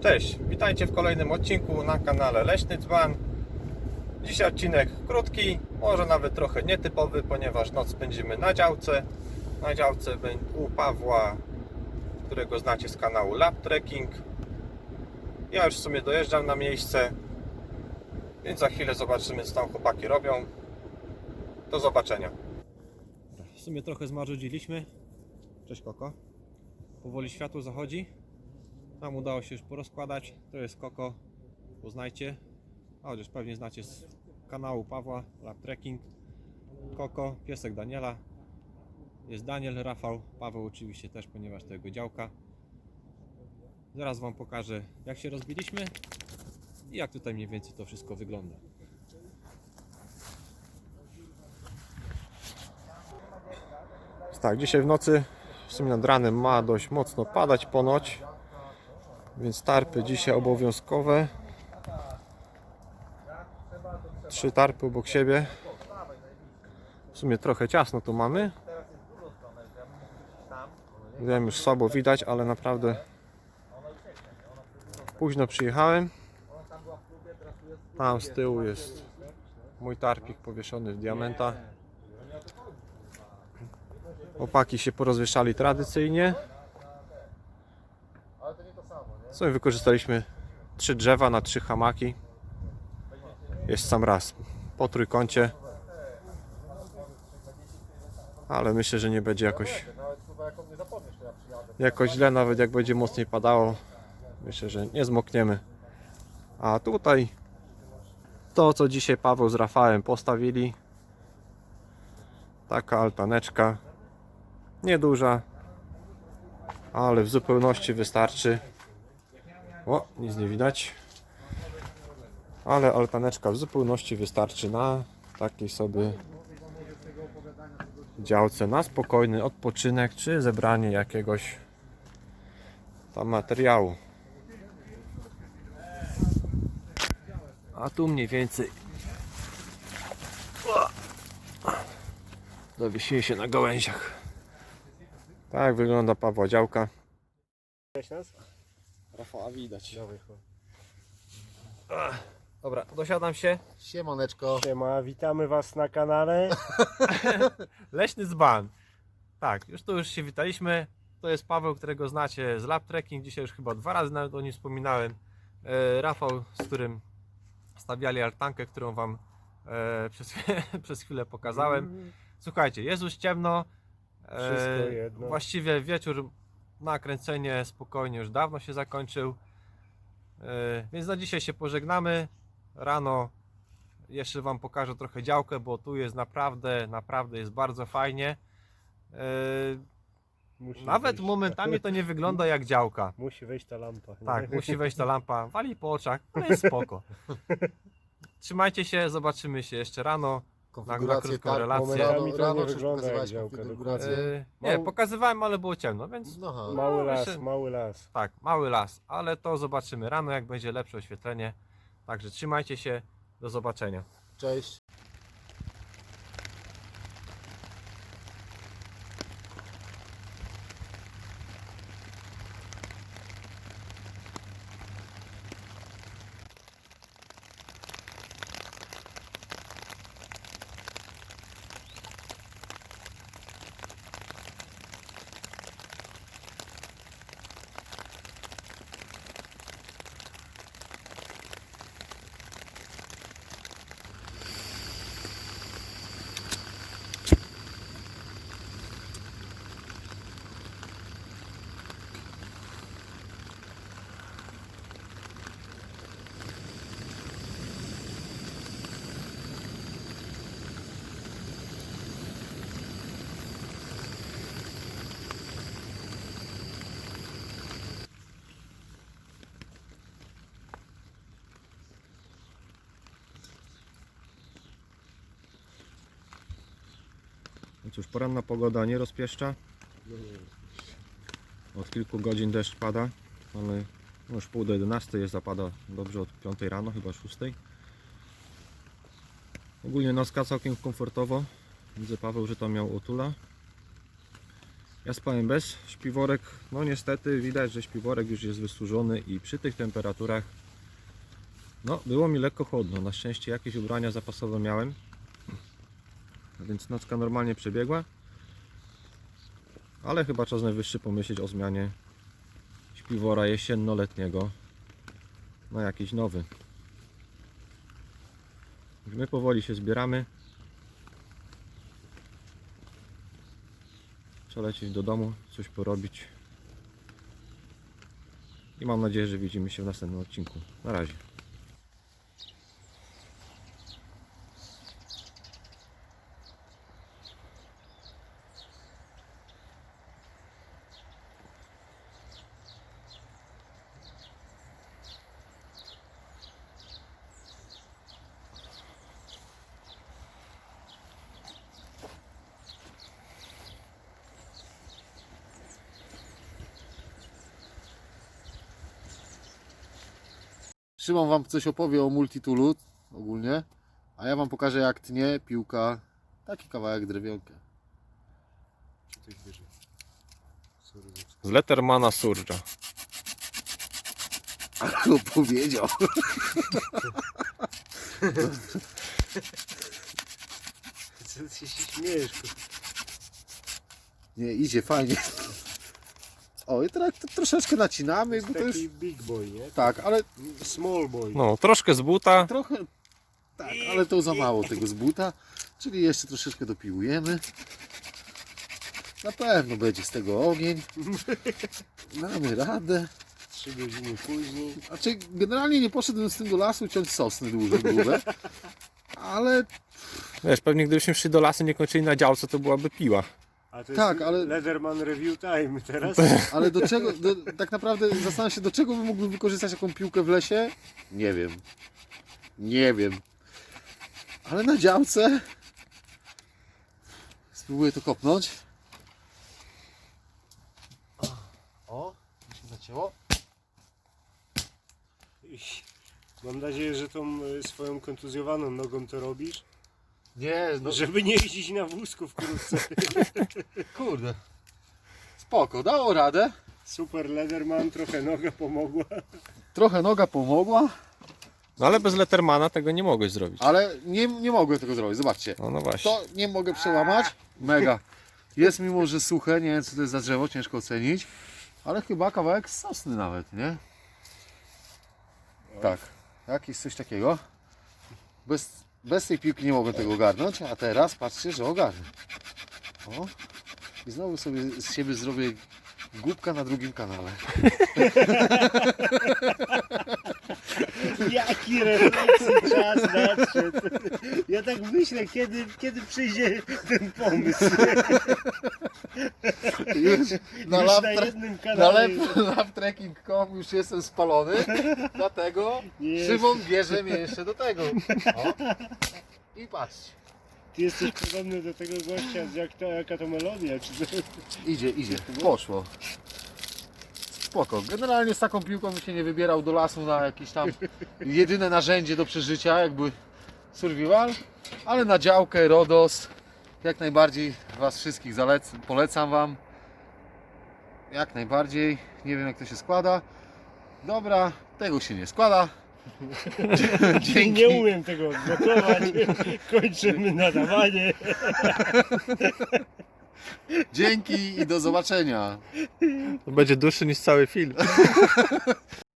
Cześć, witajcie w kolejnym odcinku na kanale Leśny Dzban. Dzisiaj odcinek krótki, może nawet trochę nietypowy, ponieważ noc spędzimy na działce. Na działce u Pawła, którego znacie z kanału Lab Trekking. Ja już w sumie dojeżdżam na miejsce, więc za chwilę zobaczymy co tam chłopaki robią. Do zobaczenia. W sumie trochę zmarzudziliśmy. Cześć Koko. Powoli światło zachodzi. Nam udało się już porozkładać. To jest Koko. Poznajcie. Chociaż pewnie znacie z kanału Pawła Lab Trekking. Koko, piesek Daniela. Jest Daniel, Rafał, Paweł oczywiście też, ponieważ to jego działka. Zaraz Wam pokażę jak się rozbiliśmy i jak tutaj mniej więcej to wszystko wygląda. Tak, dzisiaj w nocy, w sumie nad ranem ma dość mocno padać ponoć. Więc tarpy dzisiaj obowiązkowe. Trzy tarpy obok siebie. W sumie trochę ciasno tu mamy. Wiem, już słabo widać, ale naprawdę późno przyjechałem. Tam z tyłu jest mój tarpik powieszony w diamenta. Opaki się porozwieszali tradycyjnie. W sumie wykorzystaliśmy trzy drzewa na trzy hamaki. Jest sam raz. Po trójkącie. Ale myślę, że nie będzie jakoś jakoś źle, nawet jak będzie mocniej padało. Myślę, że nie zmokniemy. A tutaj to, co dzisiaj Paweł z Rafałem postawili. Taka altaneczka. Nieduża, ale w zupełności wystarczy. O, nic nie widać. Ale altaneczka w zupełności wystarczy na takiej sobie działce, na spokojny odpoczynek czy zebranie jakiegoś tam materiału. A tu mniej więcej O! dowiesili się na gałęziach. Tak wygląda Pawła działka. Cześć nas? Rafała widać. Chodź. Dobra, dosiadam się. Siemoneczko. Siema, witamy was na kanale. Leśny dzban. Tak, już tu już się witaliśmy. To jest Paweł, którego znacie z Lab Trekking. Dzisiaj już chyba dwa razy nawet o nim wspominałem. E, Rafał, z którym stawiali altankę, którą wam e, przez, przez chwilę pokazałem. Słuchajcie, jest już ciemno. E, Wszystko jedno. Właściwie wieczór na kręcenie spokojnie już dawno się zakończył. E, Więc na dzisiaj się pożegnamy. Rano jeszcze Wam pokażę trochę działkę, bo tu jest naprawdę, naprawdę jest bardzo fajnie. E, Musi Nawet wejść. momentami to nie wygląda jak działka. Musi wejść ta lampa. nie? Tak, musi wejść ta lampa, wali po oczach, ale jest spoko. Trzymajcie się, zobaczymy się jeszcze rano. Konfigurację krótką tak, relację. Rano, Momentami to rano nie coś wygląda jak pokazywałeś działka, konfigurację. E, Nie, pokazywałem, ale było ciemno, więc No, aha. Mały las, jeszcze- mały las. tak, mały las, ale to zobaczymy rano, jak będzie lepsze oświetlenie. Także trzymajcie się, do zobaczenia. Cześć. No cóż, poranna pogoda nie rozpieszcza. Od kilku godzin deszcz pada, ale no już pół do 11 jest, zapada dobrze od 5 rano, chyba 6. Ogólnie nocka całkiem komfortowo. Widzę Paweł, że tam miał otula. Ja spałem bez śpiworek. No niestety widać, że śpiworek już jest wysłużony i przy tych temperaturach no było mi lekko chłodno. Na szczęście jakieś ubrania zapasowe miałem. Więc nocka normalnie przebiegła. Ale chyba czas najwyższy pomyśleć o zmianie śpiwora jesienno-letniego na jakiś nowy. My powoli się zbieramy. Trzeba lecieć do domu, coś porobić. I mam nadzieję, że widzimy się w następnym odcinku. Na razie. Szymon wam coś opowie o multitoolu ogólnie, a ja wam pokażę jak tnie piłka taki kawałek drewionka. Z Lettermana Surge'a. Ale powiedział. Co ty się śmiejesz? Nie, idzie fajnie. O, i teraz to troszeczkę nacinamy, bo to. Taki big boy, nie? Tak, ale Small boy. No, troszkę z buta. trochę... Tak, ale to za mało tego z buta, czyli jeszcze troszeczkę dopiłujemy. Na pewno będzie z tego ogień. Mamy radę. Trzy godziny później. Znaczy, generalnie nie poszedłem z tym do lasu ciąć sosny duże, grube. Ale Wiesz, pewnie gdybyśmy szli do lasu, nie kończyli na działce, to byłaby piła. A to Tak, jest ale- Leatherman Review Time teraz. Ale do czego, do, tak naprawdę zastanawiam się, do czego by mógłbym wykorzystać jaką piłkę w lesie? Nie wiem. Nie wiem. Ale na działce spróbuję to kopnąć. O, mi się zacięło. Mam nadzieję, że tą e, swoją kontuzjowaną nogą to robisz, Nie, no żeby nie jeździć na wózku wkrótce. kurde. Spoko, dało radę. Super Leatherman, trochę noga pomogła. Trochę noga pomogła, No ale bez Lettermana tego nie mogłeś zrobić. ale nie, nie mogłem tego zrobić. Zobaczcie. No, no właśnie. To nie mogę przełamać. Mega. Jest mimo, że suche, nie wiem co to jest za drzewo, ciężko ocenić. Ale chyba kawałek sosny nawet, nie? Tak, jakieś coś takiego. Bez, bez tej piłki nie mogłem tego ogarnąć, a teraz patrzcie, że ogarnę. O. I znowu sobie z siebie zrobię głupka na drugim kanale. Jaki refleksji czas nadszedł. Ja tak myślę, kiedy, kiedy przyjdzie ten pomysł. Już na, Już na jednym na kanale. już jestem spalony, dlatego Jest. Szymon bierze mnie jeszcze do tego. O. I patrzcie. Ty jesteś podobny do tego gościa, jak to, jaka to melodia, czy to... Idzie, idzie. Poszło. Spoko. Generalnie z taką piłką bym się nie wybierał do lasu na jakieś tam jedyne narzędzie do przeżycia, jakby survival, ale na działkę, RODOS jak najbardziej Was wszystkich zalec- polecam Wam. Jak najbardziej. Nie wiem jak to się składa. Dobra, tego się nie składa. Dzięki. Nie umiem tego odblokować. Kończymy nadawanie. Dzięki i do zobaczenia. To będzie dłuższy niż cały film.